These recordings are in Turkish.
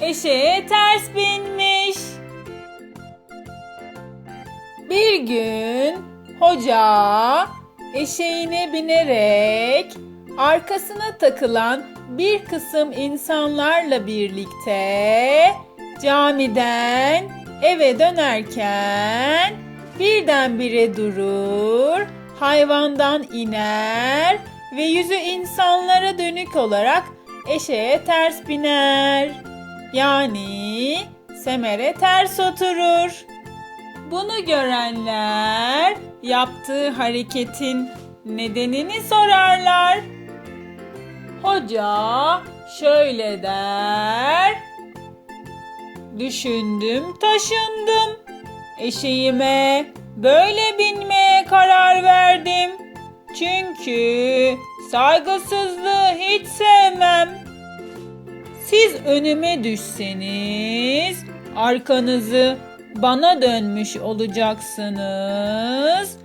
eşeğe ters binmiş. Bir gün hoca eşeğine binerek arkasına takılan bir kısım insanlarla birlikte camiden eve dönerken birdenbire durur, hayvandan iner ve yüzü insanlara dönük olarak eşeğe ters biner. Yani semere ters oturur. Bunu görenler yaptığı hareketin nedenini sorarlar. Hoca şöyle der. Düşündüm, taşındım. Eşeğime böyle binmeye karar verdim. Çünkü saygısızlığı hiç. Siz önüme düşseniz arkanızı bana dönmüş olacaksınız.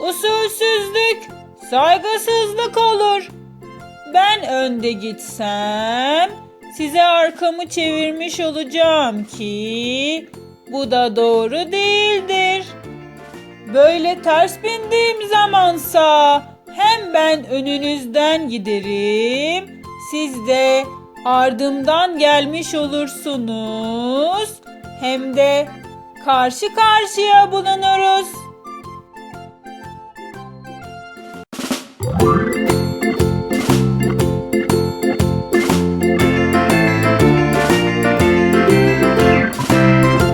Usulsüzlük, saygısızlık olur. Ben önde gitsem size arkamı çevirmiş olacağım ki bu da doğru değildir. Böyle ters bindiğim zamansa hem ben önünüzden giderim, siz de ardımdan gelmiş olursunuz. Hem de karşı karşıya bulunuruz.